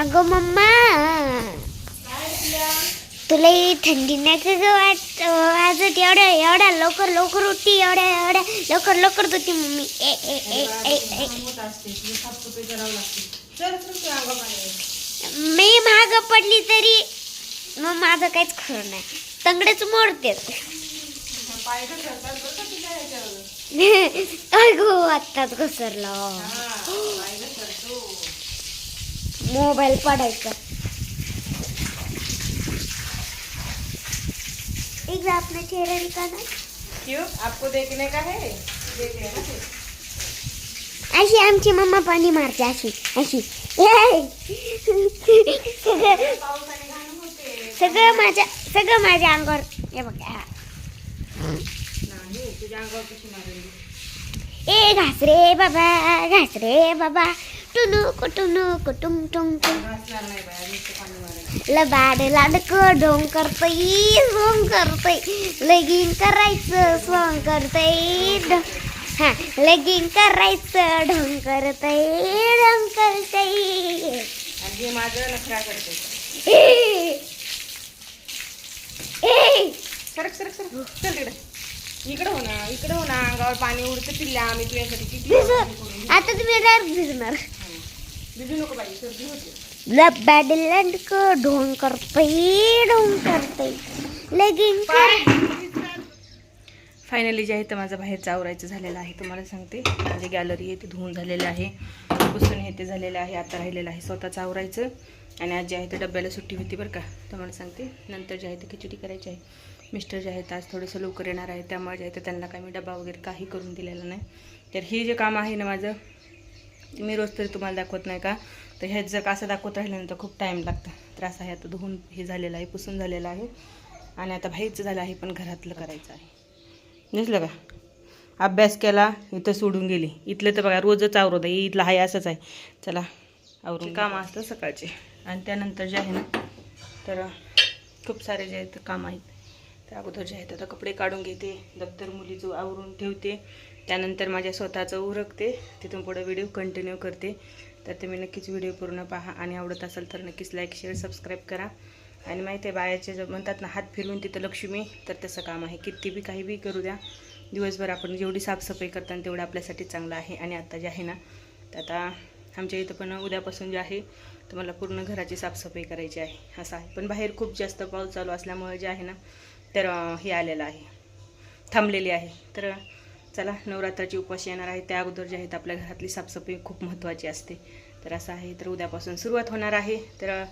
अगं मम्मा. तुला थंडी नाही का ग वाट वाजत? एवढ्या एवढ्या लवकर लवकर उठती एवढ्या एवढ्या लवकर लवकर होती मम्मी. ए ए ए ए ए. मी महाग पडली तरी मग माझं काहीच खरं नाही. तंगडेच मोडते. अगो आत्ताच घसरला. मोबाईल पडायचा एक बार अपना चेहरा दिखाना। क्यों? आपको देखने का है? देखने ना फिर. अशी आमची मम्मा पाणी मारते अशी अशी सगळं माझ्या सगळं माझ्या अंगावर हे बघा ए घास रे बाबा घास रे बाबा। ढोंग सोंग लगीन करायचं सोंग हा लगीन करायचं ढोंग करतय ढोंग हे माझं नखरा करते ए! ए! सरक सरक सरक चल तिकडे इकडे हो ना इकडे हो ना अंगावर पाणी उडतं पिल्ल्या आम्ही तुझ्यासाठी किती आता तुम्ही डायरेक्ट भिजणार लबाड लाडक ढोंग करतय ढोंग करतय. लगीन कर. फायनली जे आहे तर माझं बाहेरचं आवरायचं झालेलं आहे तुम्हाला सांगते. माझी गॅलरी आहे ती धुवून झालेलं आहे. पुसून हे ते झालेलं आहे आता राहिलेलं आहे स्वतःचं आवरायचं. आणि आज जे आहे ते डब्याला सुट्टी होती बरं का तुम्हाला सांगते. नंतर जे आहे ते खिचडी करायची आहे. मिस्टर जे आहेत आज थोडंसं लवकर येणार आहे त्यामुळे जे आहे ते त्यांना काही मी डबा वगैरे काही करून दिलेला नाही. तर हे जे काम आहे ना माझं मी रोज तरी तुम्हाला दाखवत नाही का? तर ह्यात जर का असं दाखवत राहिल्यानंतर खूप टाईम लागतं. तर असं आहे आता धुवून हे झालेलं आहे पुसून झालेलं आहे. आणि आता बाहेरचं झालं आहे पण घरातलं करायचं आहे. दिसलं का? अभ्यास केला इथं सोडून गेली. इथलं तर बघा रोजच आवरत आहे. इथलं आहे असंच आहे. चला आवरून काम असतं सकाळचे. आणि त्यानंतर जे आहे ना तर खूप सारे जे आहेत काम आहेत. त्या अगोदर जे आहेत आता कपडे काढून घेते दप्तर मुलीचं आवरून ठेवते. त्यानंतर माझ्या स्वतःचं उरकते तिथून पुढे व्हिडिओ कंटिन्यू करते. तर ते मी नक्कीच व्हिडिओ पूर्ण पहा आणि आवडत असेल तर नक्कीच लाईक शेअर सबस्क्राईब करा. आणि माहिती आहे बायाचे जर म्हणतात ना हात फिरवून तिथं लक्ष्मी तर तसं काम आहे. किती बी काही बी करू द्या दिवसभर आपण जेवढी साफसफाई करताना तेवढं आपल्यासाठी चांगलं आहे. आणि आता जे आहे ना तर आता आमच्या इथं पण उद्यापासून जे आहे तर मला पूर्ण घराची साफसफाई करायची आहे. असं आहे. पण बाहेर खूप जास्त पाऊस चालू असल्यामुळे जे आहे ना तर हे आलेलं आहे. थांबलेली आहे. तर चला नवरात्राची उपवास येणार आहे. त्या अगोदर जे आहेत आपल्या घरातली साफसफाई खूप महत्त्वाची असते. तर असं आहे तर उद्यापासून सुरुवात होणार आहे. तर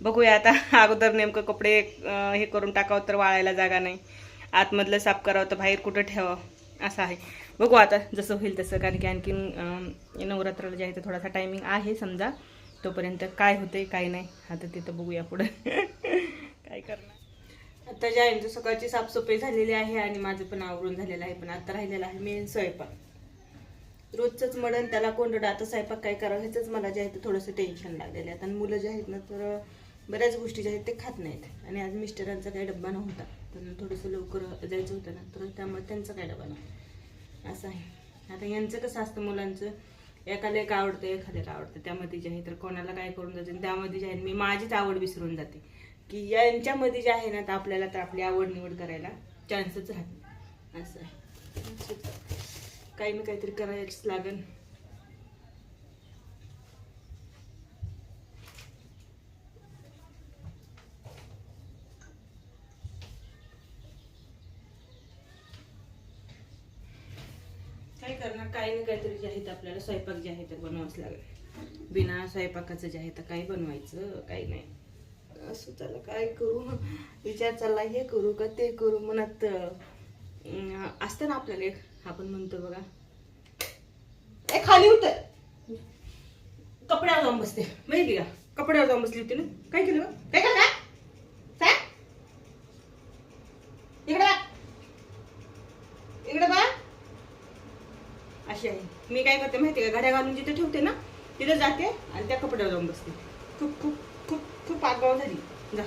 बघूया आता. अगोदर नेमकं कपडे हे करून टाकावं तर वाळायला जागा नाही. आतमधलं साफ करावं तर बाहेर कुठं ठेवावं? असं आहे. बघू आता जसं होईल तसं. कारण की आणखीन नवरात्राला जे आहे ते थोडासा टायमिंग आहे समजा. तोपर्यंत काय होते काय नाही. आता तिथं बघूया पुढं. काय करणार? आता जे आहे सकाळची साफसफाई झालेली आहे आणि माझं पण आवरून झालेलं आहे पण आता राहिलेलं आहे मेन स्वयंपाक. रोजचंच मडण त्याला कोंडडा आता स्वयंपाक काय करावं ह्याचंच मला जे आहे ते थोडंसं टेन्शन लागलेलं आहे. आणि मुलं जे आहेत ना तर बऱ्याच गोष्टी ज्या आहेत ते खात नाहीत. आणि आज मिस्टरांचा काही डब्बा नव्हता त्यांना थोडंसं लवकर जायचं होतं ना तर त्यामुळे त्यांचा काय डब्बा नव्हता. असं आहे. आता यांचं कसं असतं मुलांचं एकाला एक आवडतं एखाद्याला आवडतं. त्यामध्ये जे आहे तर कोणाला काय करून जाते त्यामध्ये जे आहे मी माझीच आवड विसरून जाते. की यांच्यामध्ये जे आहे ना तर आपल्याला तर आपली आवड निवड करायला चान्सच राहत असं आहे. काही ना काहीतरी करायलाच लागेल काय करणार काही ना काहीतरी जे आहे तर आपल्याला स्वयंपाक जे आहे तर बनवावंच लागेल. बिना स्वयंपाकाचं जे आहे तर काही बनवायचं काही नाही. असं त्याला काय करू? विचार चालला हे करू का ते करू मनात असतं ना आपल्याला एक आपण म्हणतो बघा. ए खाली उतर कपड्यावर जाऊन बसते. माहिती का? कपड्यावर जाऊन बसली होती ना? काय केलं काय केलं काय? इकडे बघ. इकडे बा अशी आहे. मी काय करते माहिती का? घड्या घालून जिथे ठेवते ना तिथे जाते आणि त्या कपड्यावर जाऊन बसते. खूप खूप. खूप खूप आगाव झाली जा.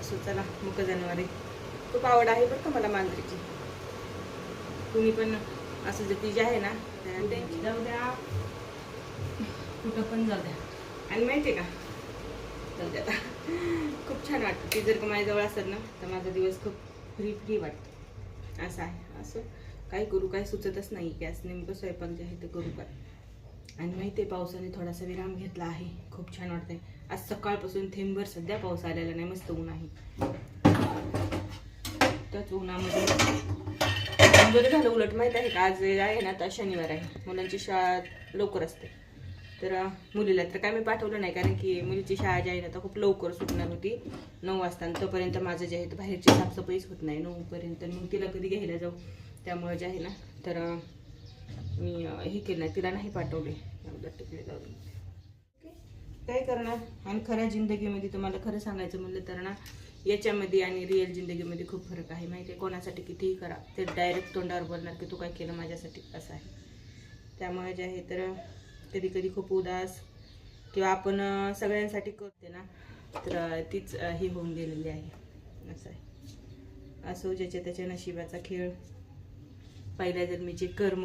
असं चला मुक जानेवारी. खूप आवड आहे बरं का मला मांजरीची. तुम्ही पण असं जे ती जी आहे ना त्यांची. जाऊ द्या. कुठं पण जाऊ द्या. आणि माहिती आहे का? जाऊ द्या आता. खूप छान वाटतं. ते जर का माझ्याजवळ असेल ना तर माझा दिवस खूप फ्री फ्री वाटतो. असं आहे. असं काय करू काय सुचतच नाही आज नेमकं स्वयंपाक जे आहे ते करू काय आणि माहिती आहे पावसाने थोडासा विराम घेतला आहे. खूप छान वाटतंय. आज सकाळपासून थेंबभर सध्या पाऊस आलेला नाही मस्त ऊन आहे. त्याच उन्हामध्ये. बरं झालं उलट माहीत आहे का आज आहे ना आता शनिवार आहे. मुलांची शाळा लवकर असते. तर मुलीला तर काय मी पाठवलं नाही कारण की मुलीची शाळा जी आहे ना तर खूप लवकर सुटणार होती. नऊ वाजता तोपर्यंत माझं जे आहे तर बाहेरची साफसफाईच होत नाही. नऊपर्यंत मग तिला कधी घ्यायला जाऊ. त्यामुळे जे आहे ना तर मी हे केलं नाही तिला नाही पाठवले. अगोदर तिकडे जाऊन काय करणार? आणि खऱ्या जिंदगीमध्ये तुम्हाला खरं सांगायचं म्हणलं तर ना याच्यामध्ये आणि रिअल जिंदगीमध्ये खूप फरक आहे. माहिती आहे कोणासाठी कितीही करा ते डायरेक्ट तोंडावर बोलणार की तू काय केलं माझ्यासाठी असं आहे. त्यामुळे जे आहे तर कधी कधी खूप उदास किंवा आपण सगळ्यांसाठी करते ना तर तीच हे ही होऊन गेलेली आहे. असं आहे. असो ज्याच्या त्याच्या नशिबाचा खेळ. पहिल्या जन्मीचे कर्म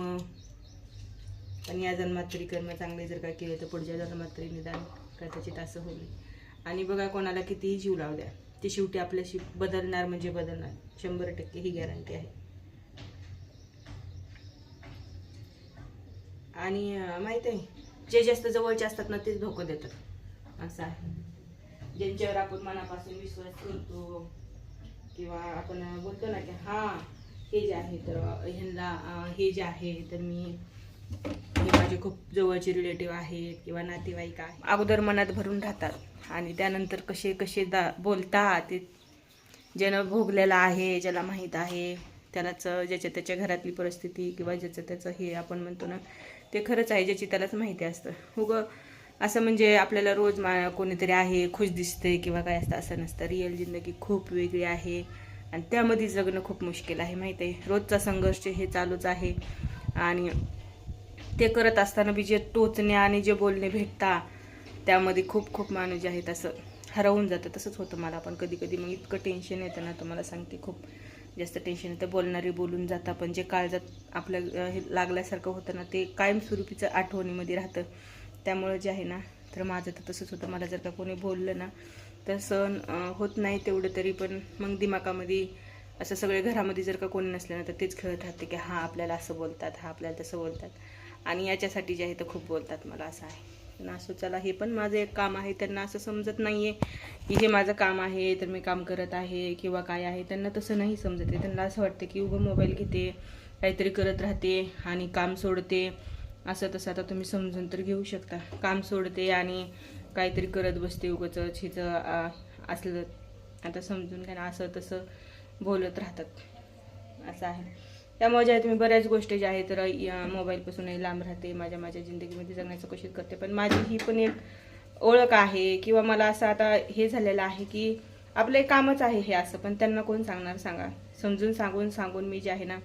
पण या जन्मात तरी कर्म चांगले जर का केले तर पुढच्या जन्मात तरी निदान कदाचित असं होईल. आणि बघा कोणाला कितीही जीव लावू द्या ते शेवटी आपल्याशी बदलणार म्हणजे बदलणार. शंभर टक्के ही गॅरंटी आहे. आणि माहीत आहे जे जास्त जवळचे असतात ना तेच धोका देतात. असं आहे. ज्यांच्यावर आपण मनापासून विश्वास करतो किंवा आपण बोलतो ना की हां हे जे आहे तर ह्यांना हे जे आहे तर मी हे माझे खूप जवळचे रिलेटिव्ह आहेत किंवा नातेवाईक आहे अगोदर मनात भरून राहतात आणि त्यानंतर कसे कसे दा बोलतात ते ज्यानं भोगलेलं आहे ज्याला माहीत आहे त्यालाच ज्याच्या त्याच्या घरातली परिस्थिती किंवा ज्याचं त्याचं हे आपण म्हणतो ना ते खरंच आहे ज्याची त्यालाच माहिती असतं. उगं असं म्हणजे आपल्याला रोज मा कोणीतरी आहे खुश दिसते किंवा काय असतं असं नसतं. रिअल जिंदगी खूप वेगळी आहे आणि त्यामध्ये जगणं खूप मुश्किल आहे माहीत आहे? रोजचा संघर्ष हे चालूच आहे आणि ते करत असताना बी जे टोचणे आणि जे बोलणे भेटता त्यामध्ये खूप खूप माणूस जे आहेत असं हरवून जातं. तसंच होतं मला पण कधी कधी. मग इतकं टेन्शन येतं ना तुम्हाला सांगते खूप जास्त टेन्शन येतं. बोलणारे बोलून जातं पण जे काळजात आपल्या हे लागल्यासारखं होतं ना ते कायमस्वरूपीचं आठवणीमध्ये राहतं. त्यामुळं जे आहे ना तर माझं तर तसंच होतं. मला जर का कोणी बोललं ना तर सण होत नाही तेवढं तरी पण मग दिमागामध्ये असं सगळे घरामध्ये जर का कोणी नसलं ना तर तेच खेळत राहते की हां आपल्याला असं बोलतात हां आपल्याला तसं बोलतात. आणि याच्यासाठी जे आहे तर खूप बोलतात मला असं आहे. पण असं चला हे पण माझं एक काम आहे त्यांना असं समजत नाही आहे की हे माझं काम आहे तर मी काम करत आहे किंवा काय आहे. त्यांना तसं नाही समजत आहे. त्यांना असं वाटतं की उगं मोबाईल घेते काहीतरी करत राहते आणि काम सोडते. असं तसं आता तुम्ही समजून तर घेऊ शकता. काम सोडते आणि काहीतरी करत बसते उगंच हिचं असलं. आता समजून घ्या ना असं तसं बोलत राहतात. असं आहे. त्यामुळे जे तुम्ही बऱ्याच गोष्टी ज्या आहेत तर या मोबाईलपासूनही लांब राहते माझ्या माझ्या जिंदगीमध्ये जगण्याचं कोशिश करते. पण माझी ही पण एक ओळख आहे किंवा मला असं आता हे झालेलं आहे की आपलं एक कामच आहे हे असं पण त्यांना कोण सांगणार सांगा. समजून सांगून सांगून मी जे आहे ना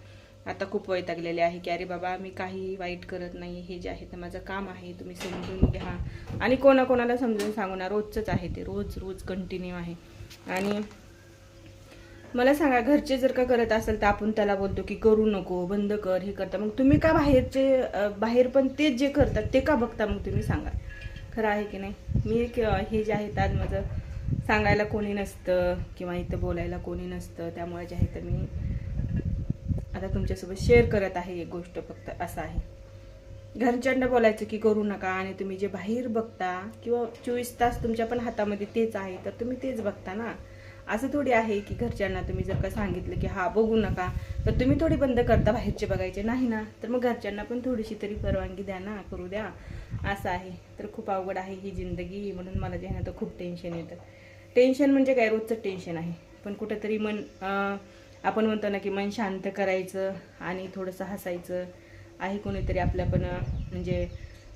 आता खूप वैतागलेले आहे की अरे बाबा मी काही वाईट करत नाही हे जे आहे तर माझं काम आहे तुम्ही समजून घ्या. आणि कोणाकोणाला समजून सांगू ना रोजचंच आहे ते रोज रोज कंटिन्यू आहे. आणि मला सांगा घरचे जर का करत असेल तर आपण त्याला बोलतो की करू नको बंद कर हे करता. मग तुम्ही का बाहेरचे बाहेर पण तेच जे करतात ते का बघता मग तुम्ही सांगा. खरं आहे की नाही? मी एक, हे जे आहे आज माझं सांगायला कोणी नसतं किंवा इथं बोलायला कोणी नसतं त्यामुळे जे आहे तर मी आता तुमच्यासोबत शेअर करत आहे एक गोष्ट फक्त असं आहे. घरच्यांना बोलायचं की करू नका आणि तुम्ही जे बाहेर बघता किंवा चोवीस तास तुमच्या पण हातामध्ये तेच आहे तर तुम्ही तेच बघता ना. असं थोडी आहे की घरच्यांना तुम्ही जर का सांगितलं की हा बघू नका तर तुम्ही थोडी बंद करता बाहेरचे बघायचे. नाही ना? तर मग घरच्यांना पण थोडीशी तरी परवानगी द्या ना करू द्या. असं आहे. तर खूप अवघड आहे ही जिंदगी म्हणून मला जे आहे ना तर खूप टेन्शन येतं. टेन्शन म्हणजे काय? रोजचं टेन्शन आहे. पण कुठंतरी मन आपण म्हणतो ना की मन शांत करायचं आणि थोडंसं हसायचं. आहे कोणीतरी आपल्या पण म्हणजे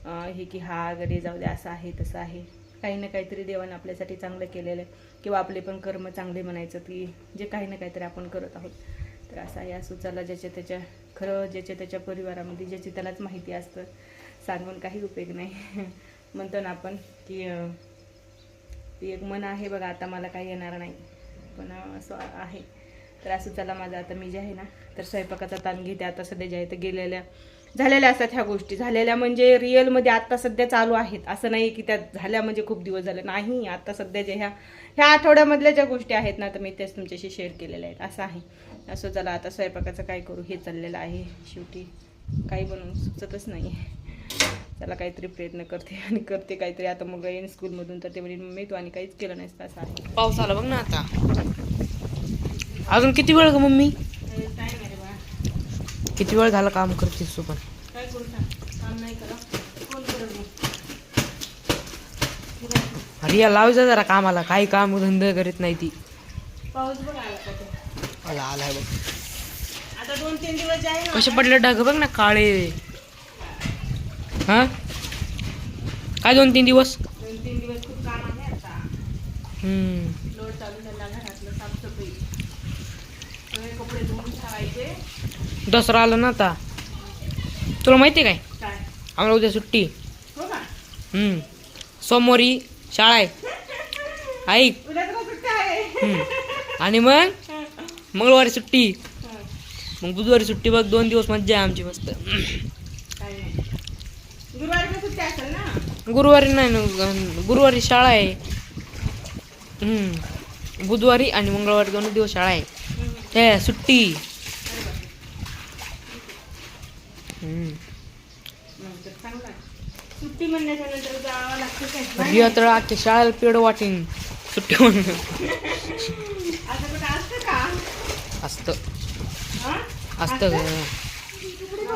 हे की हा गडे जाऊ दे असं आहे तसं आहे. काही ना काहीतरी देवानं आपल्यासाठी चांगलं केलेलं आहे. किंवा आपले पण कर्म चांगले म्हणायचं की जे काही ना काहीतरी आपण करत आहोत. तर असं आहे सुचाला ज्याच्या त्याच्या खरं ज्याच्या त्याच्या परिवारामध्ये ज्याची त्यालाच माहिती असतं सांगून काही उपयोग नाही. म्हणतो ना आपण की ती एक मन आहे बघा आता मला काही येणार नाही. पण असं आहे. तर असं चला माझं आता मी जे आहे ना तर स्वयंपाकाचा ताण घेते. आता सध्या जे आहे तर गेलेल्या झालेल्या असतात ह्या गोष्टी. झालेल्या म्हणजे रिअलमध्ये आत्ता सध्या चालू आहेत. असं नाही की त्या झाल्या म्हणजे खूप दिवस झाले. नाही आत्ता सध्या ज्या ह्या ह्या आठवड्यामधल्या ज्या गोष्टी आहेत ना तर मी तेच तुमच्याशी शेअर केलेल्या आहेत. असं आहे. असं चला आता स्वयंपाकाचं काय करू? हे चाललेलं आहे. शेवटी काही बनवून सुचतच नाही चला काहीतरी प्रयत्न करते आणि करते काहीतरी. आता मुलगा येईन स्कूलमधून तर ते म्हणजे मम्मी तू आणि काहीच केलं नाही असं आहे. पाऊस आला बघ ना आता. अजून किती वेळ ग मम्मी? किती वेळ झाला काम करतेस तू पण? काय करू सांग? काम नाही करा. कोण करेल मग अरे या लावायचं जरा कामाला. काही काम धंदा करीत नाही ती. पाऊस बघ आला का ते. आला आलाय बघ. आता दोन तीन दिवस जे आहे ना कसे पडले डाग बघ ना काळे. हा? काय दोन तीन दिवस? दोन तीन दिवस खूप काम आहे आता. हम्म. लोड चालू झाला घरातलं साफसफाई. सगळे कपडे धुवून ठेवायचे. दसरा आला ना आता. तुला माहिती आहे काय? आम्हाला उद्या सुट्टी. हो हम्म. सोमवारी शाळा आहे. ऐक. आणि मग? मंगळवारी सुट्टी. मग बुधवारी सुट्टी बघ. दोन दिवस मज्जा आहे आमची मस्त. गुरुवारी नाही ना. गुरुवारी शाळा आहे. हम्म. बुधवारी आणि मंगळवारी दोन दिवस शाळा आहे. हे सुट्टी. सुट्टी म्हणण्याच्या नंतर जावं लागतं काय? रिया तर आजच्या शाळेला पेड वाटेन. सुट्टी असं कुठं असतं का? असतं. हा? असतं ग.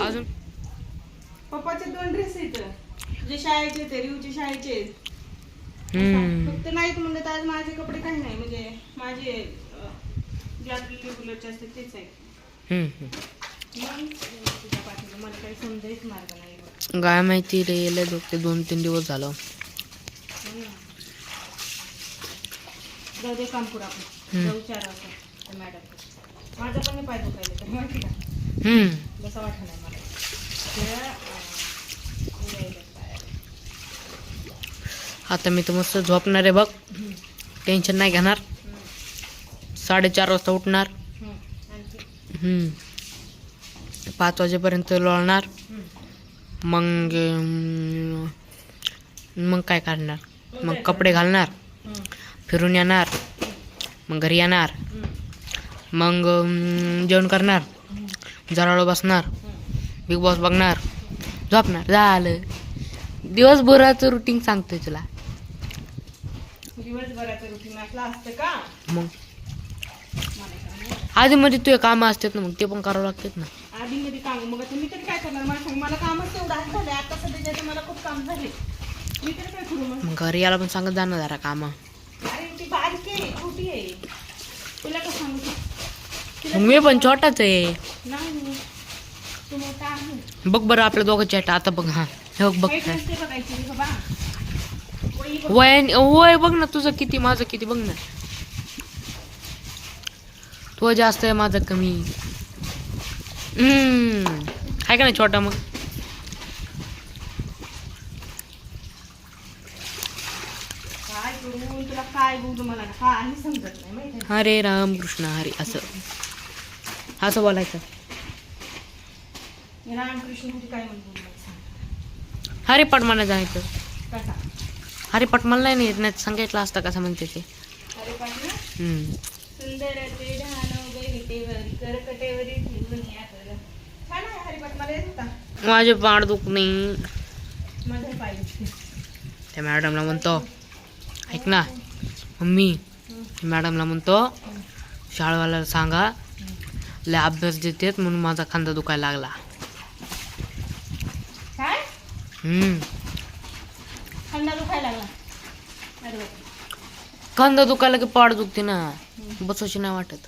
अजून? पप्पाचे दोन ड्रेस आहेत. तुझे शाळेचे ते रिवचे शाळेचे हम्म. फक्त नाहीत म्हणलं तर आज माझे कपडे काही नाही. म्हणजे माझे जे आपले रेग्युलरचे असतात तेच आहेत हम्म, हम्म. मग तुझ्या पाठीला मला काही समजायच मार्ग नाही बघ. काय माहिती रे लय दुखते दोन तीन दिवस झालं हो ना. जाऊ दे काम करू आपण हम्म. जाऊ चार वाजता त्या मॅडम माझा पण नाही पाय दुखायला तर माहिती का हम्म. जसं वाटलं नाही मला ते, अं, उद्या येतात पाय. आता मी तर मस्त झोपणार आहे बघ टेन्शन नाही घेणार साडेचार वाजता उठणार. पाच वाजेपर्यंत लोळणार. मग मग काय करणार मग कपडे घालणार. फिरून येणार मग घरी येणार. मग जेवण करणार जरा वेळ बसणार. बिग बॉस बघणार झोपणार झालं दिवसभराचं रुटीन सांगतोय तुला दिवसभराचं रुटीन असलं असतं का मग. आधी मध्ये तुझे कामं असतात ना मग ते पण करावं लागतात ना. आधी मध्ये काम मग आता मी तरी काय करणार? मला सांग मला कामच तेवढं आज झाले आता तर मला खूप काम झाले मी तरी काय करू मग? मग घरी याला पण सांगत जा ना जरा कामं. अरे ती बारीक आहे छोटी आहे. तुला का सांगू? मग मी पण छोटाच आहे. नाही तू मोठा आहे. बघ बरं आपल्या दोघांची आठ आता बघ हा. हे बघ बघ. वाईट नसते बघायची रे बाबा. वही बघ. वय वय बघ ना तुझं किती माझं किती बघ ना. तो जास्त आहे माझं कमी. हम्म. आहे का नाही छोटा मग? हरे राम कृष्ण हरे असं. असं बोलायचं. हरे पटमाला जायचं. हरे पटमाला नाही येत नाही सांगितलं असतं कसं म्हणते ते. माझे पाड दुख नाही. माझं पाहिजे त्या मॅडमला म्हणतो ऐक ना मम्मी मॅडमला म्हणतो शाळेवाल्याला सांगा लय अभ्यास देतेत म्हणून माझा खांदा दुखायला लागला. खांदा दुखायला की पाड दुखते ना बसायची नाही वाटत.